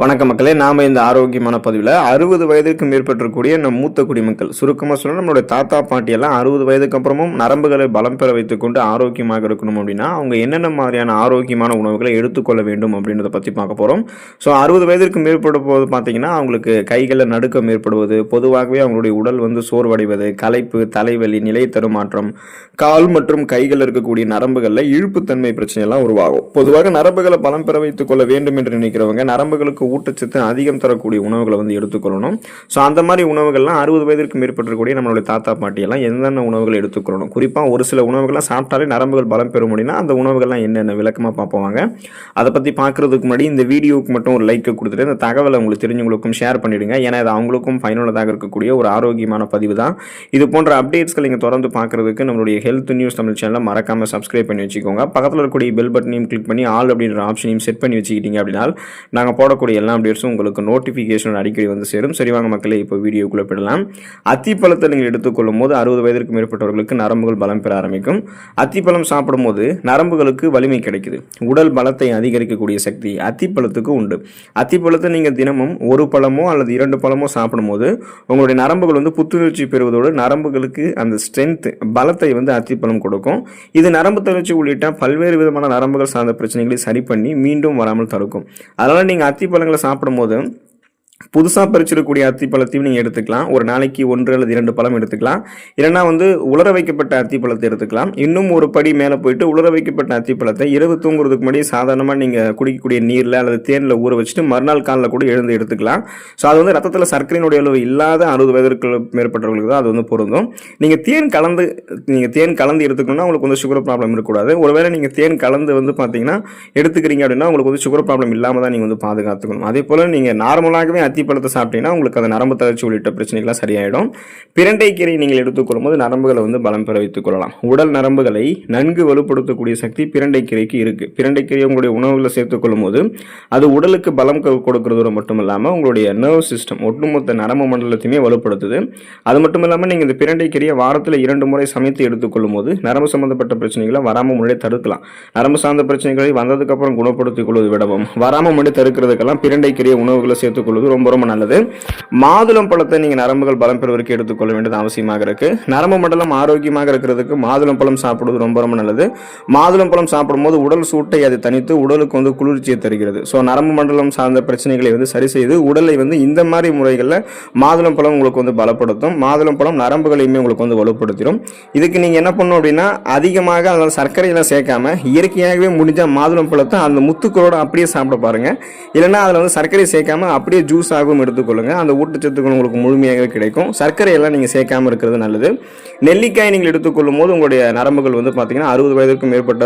வணக்க மக்களே நாம் இந்த ஆரோக்கியமான பதிவில் அறுபது வயதுக்கு மேற்பட்டிருக்கக்கூடிய நம் மூத்த குடிமக்கள் சுருக்கமாக சொன்னால் நம்மளுடைய தாத்தா பாட்டி எல்லாம் அறுபது வயதுக்கு அப்புறமும் நரம்புகளை பலம் பெற வைத்துக்கொண்டு ஆரோக்கியமாக இருக்கணும் அப்படின்னா அவங்க என்னென்ன மாதிரியான ஆரோக்கியமான உணவுகளை எடுத்துக்கொள்ள வேண்டும் அப்படின்றத பற்றி பார்க்க போகிறோம் ஸோ அறுபது வயதிற்கு மேற்படும் போது பார்த்திங்கன்னா அவங்களுக்கு கைகளில் நடுக்கம் ஏற்படுவது பொதுவாகவே அவங்களுடைய உடல் வந்து சோர்வடைவது களைப்பு தலைவலி நிலை தருமாற்றம் கால் மற்றும் கைகளில் இருக்கக்கூடிய நரம்புகளில் இழுப்புத்தன்மை பிரச்சனையெல்லாம் உருவாகும். பொதுவாக நரம்புகளை பலம் பெற வைத்துக்கொள்ள வேண்டும் என்று நினைக்கிறவங்க நரம்புகளுக்கு ஊட்டச்சத்து அதிகம் தரக்கூடிய உணவுகளை வந்து எடுத்துக்கொள்ளணும். ஸோ அந்த மாதிரி உணவுகள்லாம் அறுபது வயதிற்கு மேற்பட்டிருக்கக்கூடிய நம்மளுடைய தாத்தா பாட்டியெல்லாம் என்னென்ன உணவுகள் எடுத்துக்கொள்ளணும்? குறிப்பாக ஒரு சில உணவுகள்லாம் சாப்பிட்டாலே நரம்புகள் பலம் பெறும் அப்படின்னா அந்த உணவுகள்லாம் என்னென்ன? விளக்கமாக பார்ப்போவாங்க அதை பற்றி பார்க்குறதுக்கு முன்னாடி இந்த வீடியோவுக்கு மட்டும் ஒரு லைக்கை கொடுத்துட்டு இந்த தகவலை உங்களுக்கு தெரிஞ்சவங்களுக்கும் ஷேர் பண்ணிவிடுங்க ஏன்னா இது அவங்களுக்கும் பயனுள்ளதாக இருக்கக்கூடிய ஒரு ஆரோக்கியமான பதிவு தான். இது போன்ற அப்டேட்ஸ்கள் நீங்கள் தொடர்ந்து பார்க்குறதுக்கு நம்மளுடைய ஹெல்த் நியூஸ் தமிழ் சேனலை மறக்காமல் சப்ஸ்கிரைப் பண்ணி வச்சுக்கோங்க. பக்கத்தில் இருக்கக்கூடிய பெல் பட்டனையும் கிளிக் பண்ணி ஆல் அப்படின்ற ஆப்ஷனையும் செட் பண்ணி வச்சுக்கிட்டீங்க அப்படின்னா நாங்கள் போடக்கூடிய எல்லா அப்டேட்ஸும் உங்களுக்கு நோட்டிஃபிகேஷன் அடிக்கடி வந்து சேரும். சரி வாங்க மக்களே இப்போ வீடியோக்குள்ளே போயிடலாம். அத்திப்பழத்தை நீங்கள் எடுத்துக்கொள்ளும் போது அறுபது வயதிற்கு மேற்பட்டவர்களுக்கு நரம்புகள் பலம் பெற ஆரம்பிக்கும். அத்திப்பழம் சாப்பிடும்போது நரம்புகளுக்கு வலிமை கிடைக்குது. உடல் பலத்தை அதிகரிக்கக்கூடிய சக்தி அத்திப்பழத்துக்கு உண்டு. அத்திப்பழத்தை நீங்கள் தினமும் ஒரு பழமோ அல்லது இரண்டு பழமோ சாப்பிடும்போது உங்களுடைய நரம்புகள் வந்து புத்துணர்ச்சி பெறுவதோடு நரம்புகளுக்கு அந்த ஸ்ட்ரென்த் பலத்தை வந்து அத்திப்பழம் கொடுக்கும். இது நரம்பு தளர்ச்சி உள்ளிட்ட பல்வேறு விதமான நரம்புகள் சார்ந்த பிரச்சனைகளை சரி பண்ணி மீண்டும் வராமல் தடுக்கும். அதனால் நீங்கள் அத்திப்பழம் பழங்களை சாப்பிடும்போது புதுசாக பறிச்சிருக்கக்கூடிய அத்திப்பழத்தையும் நீங்கள் எடுத்துக்கலாம். ஒரு நாளைக்கு ஒன்று அல்லது இரண்டு பழம் எடுத்துக்கலாம். இல்லைன்னா வந்து உலர வைக்கப்பட்ட அத்திப்பழத்தை எடுத்துக்கலாம். இன்னும் ஒரு படி மேலே போயிட்டு உலர வைக்கப்பட்ட அத்திப்பழத்தை இரவு தூங்குறதுக்கு முன்னாடி சாதாரணமாக நீங்கள் குடிக்கக்கூடிய நீரில் அல்லது தேனில் ஊற வச்சுட்டு மறுநாள் காலில் கூட எழுந்து எடுத்துக்கலாம். ஸோ அது வந்து ரத்தத்தில் சர்க்கரையினுடைய அளவு இல்லாத அறுபது வயதிற்கு மேற்பட்டவர்களுக்கு தான் அது வந்து பொருந்தும். நீங்கள் தேன் கலந்து நீங்கள் தேன் கலந்து எடுத்துக்கணும்னா உங்களுக்கு வந்து சுகர் ப்ராப்ளம் இருக்கக்கூடாது. ஒருவேளை நீங்கள் தேன் கலந்து வந்து பார்த்தீங்கன்னா எடுத்துக்கிறீங்க அப்படின்னா உங்களுக்கு வந்து சுகர் ப்ராப்ளம் இல்லாமல் தான் நீங்கள் வந்து பாதுகாத்துக்கணும். அதே போல் நீங்கள் நார்மலாகவே அத்திப்பழத்தை சாப்பிட்டீங்கன்னா உங்களுக்கு அந்த நரம்பு தளர்ச்சி உள்ளிட்ட பிரச்சனைகள்லாம் சரியாயிடும். பிரண்டை கீரை நீங்கள் எடுத்துக்கொள்ளும் போது நரம்புகளை வந்து பலம் பெற வைத்துக் கொள்ளலாம். உடல் நரம்புகளை நன்கு வலுப்படுத்தக்கூடிய சக்தி பிரண்டை கீரைக்கு இருக்கு. பிரண்டை கீரை உங்களுடைய உணவுகளை சேர்த்துக்கொள்ளும் போது அது உடலுக்கு பலம் கொ- கொடுக்கறதோடு மட்டும் இல்லாமல் உங்களுடைய நர்வ் சிஸ்டம் ஒட்டுமொத்த நரம்பு மண்டலத்தையுமே வலுப்படுத்துது. அது மட்டும் இல்லாமல் நீங்கள் இந்த பிரண்டை கீரையை வாரத்தில் இரண்டு முறை சமைத்து எடுத்துக்கொள்ளும் போது நரம்பு சம்பந்தப்பட்ட பிரச்சனைகளை வராமல் முன்னாடியே தடுக்கலாம். நரம்பு சார்ந்த பிரச்சனைகளை வந்ததுக்கப்புறம் குணப்படுத்திக் கொள்வது விடவும். வராமல் முன்னாடி தடுக்கிறதுக்கெல்லாம் பிரண்டை கீரை உணவுகளை சேர்த்துக்கொள்வது ரொம்ப ரொம்ப நல்லது. மாதுளம் பழத்தை நீங்கள் நரம்புகள் பலம் பெறுவதற்கு எடுத்துக்கொள்ள வேண்டியது அவசியமாக இருக்கு. நரம்பு மண்டலம் ஆரோக்கியமாக இருக்கிறதுக்கு மாதுளம் பழம் சாப்பிடுவது ரொம்ப ரொம்ப நல்லது. மாதுளம் பழம் சாப்பிடும்போது உடல் சூட்டை அது தனித்து உடலுக்கு வந்து குளிர்ச்சியை தருகிறது. ஸோ நரம்பு மண்டலம் சார்ந்த பிரச்சனைகளை வந்து சரி செய்து உடலை வந்து இந்த மாதிரி முறைகளில் மாதுளம் பழம் உங்களுக்கு வந்து பலப்படுத்தும். மாதுளம் பழம் நரம்புகளையுமே உங்களுக்கு வந்து வலுப்படுத்திடும். இதுக்கு நீங்கள் என்ன பண்ணணும் அப்படின்னா அதிகமாக அதில் சர்க்கரையெல்லாம் சேர்க்காம இயற்கையாகவே முடிஞ்ச மாதுளம் பழத்தை அந்த முத்துக்களோட அப்படியே சாப்பிட பாருங்க. இல்லைன்னா அதில் வந்து சர்க்கரை சேர்க்காம அப்படியே ஜூஸ் ஆகவும் எடுத்துக்கொள்ளுங்கள் அந்த ஊட்டச்சத்துக்கள் உங்களுக்கு முழுமையாக கிடைக்கும். சர்க்கரையெல்லாம் நீங்கள் சேர்க்காம இருக்கிறது நல்லது. நெல்லிக்காய் நீங்கள் எடுத்துக்கொள்ளும் போது உங்களுடைய நரம்புகள் வந்து பார்த்தீங்கன்னா அறுபது வயதுக்கும் மேற்பட்ட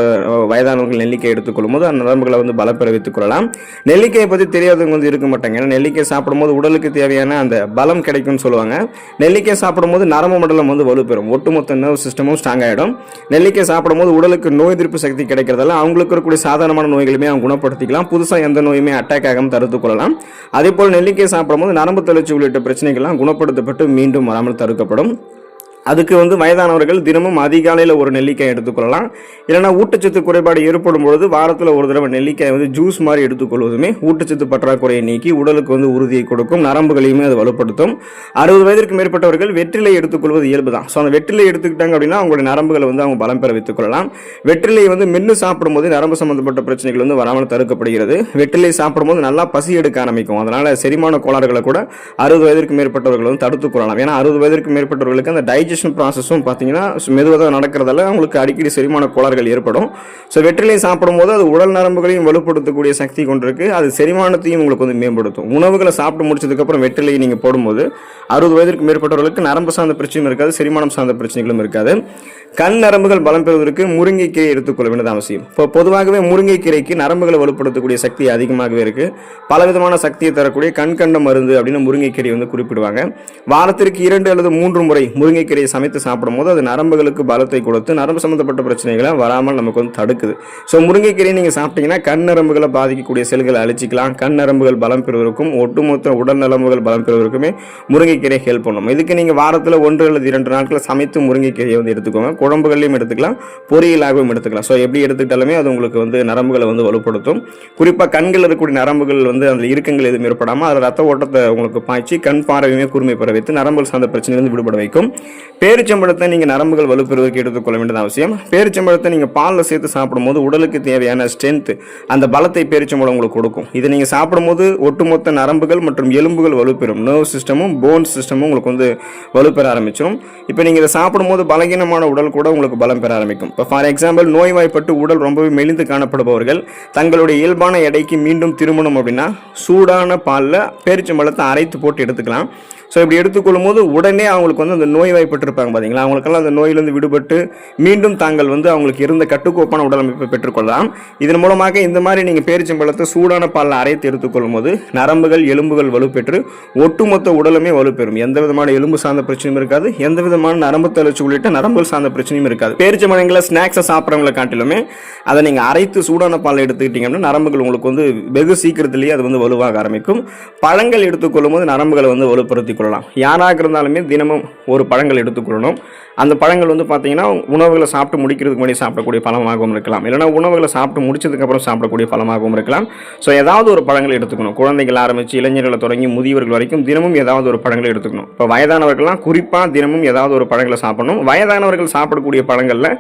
வயதானவர்கள் நெல்லிக்காய் எடுத்துக்கொள்ளும் போது அந்த நரம்புகளை வந்து பலப்பெற வைத்துக் கொள்ளலாம். நெல்லிக்காயை பற்றி தெரியாதவங்க வந்து இருக்க மாட்டாங்க. ஏன்னா நெல்லிக்காய் சாப்பிடும்போது உடலுக்கு தேவையான அந்த பலம் கிடைக்கும்னு சொல்லுவாங்க. நெல்லிக்காய் சாப்பிடும்போது நரம்பு மண்டலம் வந்து வலுப்பெறும். ஒட்டுமொத்த நர்வ் சிஸ்டமும் ஸ்ட்ராங் ஆகிடும் நெல்லிக்காய் சாப்பிடும்போது உடலுக்கு நோய் எதிர்ப்பு சக்தி கிடைக்கிறதால அவங்களுக்கு இருக்கக்கூடிய சாதாரணமான நோய்களுமே அவங்க குணப்படுத்திக்கலாம். புதுசாக எந்த நோயுமே அட்டாக் ஆகாமல் தடுத்துக் கொள்ளலாம். அதே போல் நெல்லிக்காய் சாப்பிடும்போது நரம்பு தளர்ச்சி உள்ளிட்ட பிரச்சனைகள்லாம் குணப்படுத்தப்பட்டு மீண்டும் வராமல் தடுக்கப்படும். அதுக்கு வந்து வயதானவர்கள் தினமும் அதிகாலையில் ஒரு நெல்லிக்காய் எடுத்துக்கொள்ளலாம். இல்லைனா ஊட்டச்சத்து குறைபாடு ஏற்படும் பொழுது வாரத்தில் ஒரு தடவை நெல்லிக்காய் வந்து ஜூஸ் மாதிரி எடுத்துக்கொள்வதுமே ஊட்டச்சத்து பற்றாக்குறையை நீக்கி உடலுக்கு வந்து உறுதியை கொடுக்கும். நரம்புகளையுமே அது வலுப்படுத்தும். அறுபது வயதிற்கு மேற்பட்டவர்கள் வெற்றிலை எடுத்துக்கொள்வது இயல்பு தான் ஸோ அந்த வெற்றிலை எடுத்துக்கிட்டாங்க அப்படின்னா அவங்களுடைய நரம்புகளை வந்து அவங்க பலம் பெற வைத்துக் கொள்ளலாம் வெற்றிலை வந்து மென்று சாப்பிடும்போது நரம்பு சம்பந்தப்பட்ட பிரச்சனைகள் வந்து வராமல் தடுக்கப்படுகிறது. வெற்றிலை சாப்பிடும்போது நல்லா பசி எடுக்க ஆரம்பிக்கும். அதனால செரிமான கோளாறுகளை கூட அறுபது வயதிற்கு மேற்பட்டவர்கள் வந்து தடுத்துக் கொள்ளலாம். ஏன்னா அறுபது வயதிற்கு மேற்பட்டவர்களுக்கு அந்த டைஜஷன் ப்ராசஸும் பார்த்தீங்கன்னா மெதுவாக நடக்கிறதால அவங்களுக்கு அடிக்கடி செரிமான கோளாறுகள் ஏற்படும். ஸோ வெற்றிலை சாப்பிடும்போது அது உடல் நரம்புகளையும் வலுப்படுத்தக்கூடிய சக்தி கொண்டிருக்கு. அது செரிமானத்தையும் உங்களுக்கு வந்து மேம்படுத்தும். உணவுகளை சாப்பிட்டு முடிச்சதுக்கப்புறம் வெற்றிலையை நீங்கள் போடும்போது அறுபது வயதிற்கு மேற்பட்டவர்களுக்கு நரம்பு சார்ந்த பிரச்சனையும் இருக்காது செரிமானம் சார்ந்த பிரச்சனைகளும் இருக்காது. கண் நரம்புகள் பலம் பெறுவதற்கு முருங்கைக்கீரை எடுத்துக்கொள்ள வேண்டியது அவசியம். இப்போ பொதுவாகவே முருங்கைக்கீரைக்கு நரம்புகளை வலுப்படுத்தக்கூடிய சக்தி அதிகமாகவே இருக்கு. பலவிதமான சக்தியை தரக்கூடிய கண் கண்ட மருந்து அப்படின்னு முருங்கைக்கீரை வந்து குறிப்பிடுவாங்க. வாரத்திற்கு இரண்டு அல்லது மூன்று முறை முருங்கைக்கீரை இதை சமைத்து சாப்பிடும்போது அது நரம்புகளுக்கு பலத்தை கொடுத்து நரம்பு சம்மந்தப்பட்ட பிரச்சனைகளை வராமல் நமக்கு வந்து தடுக்குது. ஸோ முருங்கைக்கீரையை நீங்கள் சாப்பிட்டீங்கன்னா கண் நரம்புகளை பாதிக்கக்கூடிய செல்களை அழிச்சிக்கலாம். கண் நரம்புகள் பலம் பெறுவதற்கும் ஒட்டுமொத்த உடல் நரம்புகள் பலம் பெறுவதற்குமே முருங்கைக்கீரை ஹெல்ப் பண்ணும். இதுக்கு நீங்கள் வாரத்தில் ஒன்று அல்லது இரண்டு நாட்களில் சமைத்து முருங்கைக்கீரையை வந்து எடுத்துக்கோங்க. குழம்புகள்லையும் எடுத்துக்கலாம் பொரியலாகவும் எடுத்துக்கலாம். ஸோ எப்படி எடுத்துக்கிட்டாலுமே அது உங்களுக்கு வந்து நரம்புகளை வந்து வலுப்படுத்தும். குறிப்பாக கண்களில் இருக்கக்கூடிய நரம்புகள் வந்து அதில் இறுக்கங்கள் எதுவும் ஏற்படாமல் அதில் ரத்த ஓட்டத்தை உங்களுக்கு பாய்ச்சி கண் பார்வையுமே கூர்மை பெற வைத்து நரம்புகள் சார்ந்த பிரச்சனையிலிருந்து விடுபட வைக்கும். பேரிச்சம்பழத்தை நீங்கள் நரம்புகள் வலுப்பெறுவதற்கு எடுத்துக்கொள்ள வேண்டியது அவசியம். பேரிச்சம்பழத்தை நீங்கள் பாலில் சேர்த்து சாப்பிடும்போது உடலுக்கு தேவையான ஸ்ட்ரென்த் அந்த பலத்தை பேரிச்சம்பழம் உங்களுக்கு கொடுக்கும். இதை நீங்கள் சாப்பிடும்போது ஒட்டுமொத்த நரம்புகள் மற்றும் எலும்புகள் வலுப்பெறும். நர்வ் சிஸ்டமும் போன் சிஸ்டமும் உங்களுக்கு வந்து வலுப்பெற ஆரம்பிச்சிடும் இப்போ நீங்கள் இதை சாப்பிடும்போது பலகீனமான உடல் கூட உங்களுக்கு பலம் பெற ஆரம்பிக்கும். இப்போ ஃபார் எக்ஸாம்பிள் நோய்வாய்ப்பட்டு உடல் ரொம்பவே மெலிந்து காணப்படுபவர்கள் தங்களுடைய இயல்பான எடைக்கு மீண்டும் திருமணம் அப்படின்னா சூடான பாலில் பேரிச்சம்பழத்தை அரைத்து போட்டு எடுத்துக்கலாம். ஸோ இப்படி எடுத்துக்கொள்ளும் போது உடனே அவங்களுக்கு வந்து அந்த நோய் வாய்ப்பட்டிருப்பாங்க பார்த்தீங்களா அவங்களுக்கெல்லாம் அந்த நோயிலிருந்து விடுபட்டு மீண்டும் தாங்கள் வந்து அவங்களுக்கு இருந்த கட்டுக்கோப்பான உடலமைப்பை பெற்றுக்கொள்ளலாம். இதன் மூலமாக இந்த மாதிரி நீங்கள் பேரிச்சம்பழத்தை சூடான பாலில் அரைத்து எடுத்துக்கொள்ளும் போது நரம்புகள் எலும்புகள் வலுப்பெற்று ஒட்டுமொத்த உடலுமே வலுப்பெறும். எந்த விதமான எலும்பு சார்ந்த பிரச்சனையும் இருக்காது. எந்த விதமான நரம்பு தளர்ச்சி உள்ளிட்ட நரம்புகள் சார்ந்த பிரச்சனையும் இருக்காது. பேரிச்சம்பழங்களை ஸ்நாக்ஸை சாப்பிட்றவங்களை காட்டிலுமே அதை நீங்கள் அரைத்து சூடான பாலில் எடுத்துக்கிட்டீங்கன்னா நரம்புகள் உங்களுக்கு வந்து வெகு சீக்கிரத்திலேயே அது வந்து வலுவாக ஆரம்பிக்கும். பழங்கள் எடுத்துக்கொள்ளும் போது நரம்புகளை வந்து வலுப்படுத்தி எடுத்துக்கொள்ளலாம். யாராக இருந்தாலுமே தினமும் ஒரு பழங்கள் எடுத்துக்கொள்ளணும். அந்த பழங்கள் வந்து பார்த்தீங்கன்னா உணவுகளை சாப்பிட்டு முடிக்கிறதுக்கு முன்னாடி சாப்பிடக்கூடிய பழமாகவும் இருக்கலாம். இல்லைனா உணவுகளை சாப்பிட்டு முடிச்சதுக்கப்புறம் சாப்பிடக்கூடிய பழமாகவும் இருக்கலாம். ஸோ ஏதாவது ஒரு பழங்கள் எடுத்துக்கணும். குழந்தைகள் ஆரம்பித்து இளைஞர்களை தொடங்கி முதியவர்கள் வரைக்கும் தினமும் ஏதாவது ஒரு பழங்களை எடுத்துக்கணும். இப்போ வயதானவர்கள்லாம் குறிப்பாக தினமும் ஏதாவது ஒரு பழங்களை சாப்பிடணும். வயதானவர்கள் சாப்பிடக்கூடிய பழங்களில்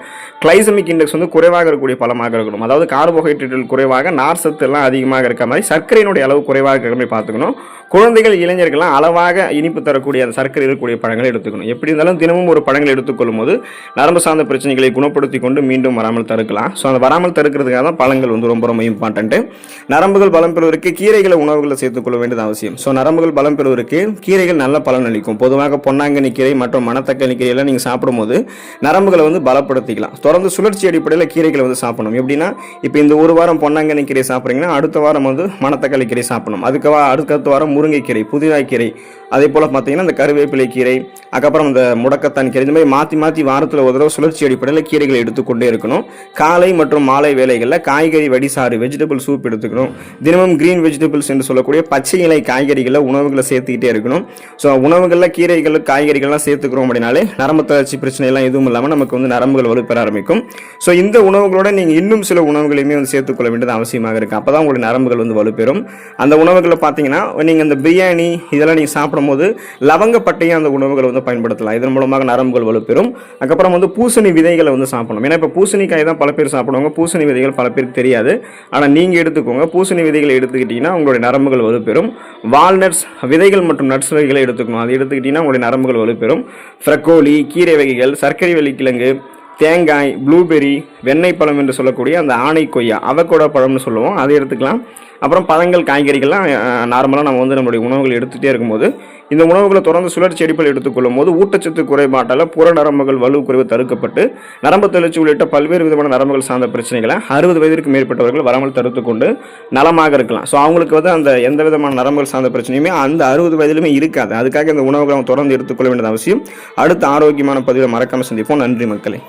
கிளைசமிக் இண்டெக்ஸ் வந்து குறைவாக இருக்கக்கூடிய பழமாக இருக்கணும். அதாவது கார்போஹைட்ரேட்டுகள் குறைவாக நார் சத்து எல்லாம் அதிகமாக இருக்க மாதிரி சர்க்கரையினுடைய அளவு குறைவாக இருக்கிற மாதிரி பார்த்துக்கணும். குழந்தைகள் இளைஞர்கள்லாம் அளவாக இனிப்பு தரக்கூடிய அந்த சர்க்கரை இருக்கக்கூடிய பழங்களை எடுத்துக்கணும். எப்படி இருந்தாலும் தினமும் ஒரு பழங்களை எடுத்துக்கொள்ளும் போது நரம்பு சார்ந்த பிரச்சனைகளை குணப்படுத்தி கொண்டு மீண்டும் வராமல் தடுக்கலாம். ஸோ அந்த வராமல் தடுக்கிறதுக்காக தான் பழங்கள் வந்து ரொம்ப ரொம்ப இம்பார்ட்டன்ட்டு நரம்புகள் பலம் பெறுவதற்கு கீரைகளை உணவுகளை சேர்த்துக்கொள்ள வேண்டியது அவசியம். ஸோ நரம்புகள் பலம் பெறுவதற்கு கீரைகள் நல்ல பலன் அளிக்கும். பொதுவாக பொன்னாங்கண்ணி கீரை மற்றும் மணத்தக்காளி கீரையெல்லாம் நீங்கள் சாப்பிடும்போது நரம்புகளை வந்து பலப்படுத்திக்கலாம். தொடர்ந்து சுழற்சி அடிப்படையில் கீரைகளை வந்து சாப்பிடணும். எப்படின்னா இப்போ இந்த ஒரு வாரம் பொன்னாங்கண்ணி கீரை சாப்பிட்றீங்கன்னா அடுத்த வாரம் வந்து மணத்தக்காளி கீரை சாப்பிடணும். அதுக்கு அடுத்த வாரம் முருங்கைக்கீரை புதிதாய் கீரை அதே போல் பார்த்தீங்கன்னா இந்த கருவேப்பிலை கீரை அதுக்கப்புறம் இந்த முடக்கத்தான் கீரை இந்த மாதிரி மாற்றி மாற்றி வாரத்தில் ஒரு தடவை சுழற்சி அடிப்படையில் கீரைகளை எடுத்துக்கொண்டே இருக்கணும். காலை மற்றும் மாலை வேலைகளில் காய்கறி வடிசாறு வெஜிடபிள் சூப் எடுத்துக்கணும். தினமும் கிரீன் வெஜிடபிள்ஸ் என்று சொல்லக்கூடிய பச்சை இலை காய்கறிகளை உணவுகளை சேர்த்துக்கிட்டே இருக்கணும். ஸோ உணவுகளில் கீரைகள் காய்கறிகள்லாம் சேர்த்துக்கிறோம் அப்படின்னாலே நரம்பு தளர்ச்சி பிரச்சனை எல்லாம் எதுவும் இல்லாமல் நமக்கு வந்து நரம்புகள் வலுப்பெற ஆரம்பிக்கும். ஸோ இந்த உணவுகளோட நீங்கள் இன்னும் சில உணவுகளையுமே வந்து சேர்த்துக்கொள்ள வேண்டியது அவசியமாக இருக்குது அப்போ தான் உங்களுடைய நரம்புகள் வந்து வலுப்பெறும். அந்த உணவுகளை பார்த்தீங்கன்னா நீங்கள் இந்த பிரியாணி இதெல்லாம் நீங்கள் சாப்பிடும்போது லவங்கப்பட்டையும் அந்த உணவுகளை வந்து பயன்படுத்தலாம். இதன் மூலமாக நரம்புகள் வலுப்பெறும். அதுக்கப்புறம் வந்து பூசணி விதைகளை வந்து சாப்பிடணும். ஏன்னா இப்போ பூசணிக்காய் தான் பல பேர் சாப்பிடுவாங்க. பூசணி விதைகள் பல பேருக்கு தெரியாது. ஆனால் நீங்கள் எடுத்துக்கோங்க. பூசணி விதைகளை எடுத்துக்கிட்டிங்கன்னா உங்களுடைய நரம்புகள் வலுப்பெறும். வால்நட்ஸ் விதைகள் மற்றும் நட்ஸ் வகைகளை எடுத்துக்கணும். அது எடுத்துக்கிட்டிங்கன்னா உங்களுடைய நரம்புகள் வலுப்பெறும். ஃப்ரக்கோலி கீரை வகைகள் சர்க்கரை வெள்ளிக்கிழங்கு தேங்காய் ப்ளூபெர்ரி வெண்ணெய் பழம் என்று சொல்லக்கூடிய அந்த ஆணை கொய்யா அவக்கோட பழம்னு சொல்லுவோம். அதை எடுத்துக்கலாம். அப்புறம் பழங்கள் காய்கறிகள்லாம் நார்மலாக நம்ம வந்து நம்மளுடைய உணவுகள் எடுத்துகிட்டே இருக்கும்போது இந்த உணவுகளை தொடர்ந்து சுழற்சி அடிப்பில் எடுத்துக்கொள்ளும் போது ஊட்டச்சத்து குறைபாட்டால் புற நரம்புகள் வலு குறைவு தடுக்கப்பட்டு நரம்பு தளர்ச்சி உள்ளிட்ட பல்வேறு விதமான நரம்புகள் சார்ந்த பிரச்சனைகளை அறுபது வயதிற்கு மேற்பட்டவர்கள் வராமல் தடுத்துக்கொண்டு நலமாக இருக்கலாம். ஸோ அவங்களுக்கு வந்து அந்த எந்த விதமான நரம்புகள் சார்ந்த பிரச்சனையுமே அந்த அறுபது வயதிலுமே இருக்காது. அதுக்காக இந்த உணவுகளை அவங்க தொடர்ந்து எடுத்துக்கொள்ள வேண்டியது அவசியம். அடுத்த ஆரோக்கியமான பதிவில் மறக்காமல் சந்திப்போம். நன்றி மக்களே.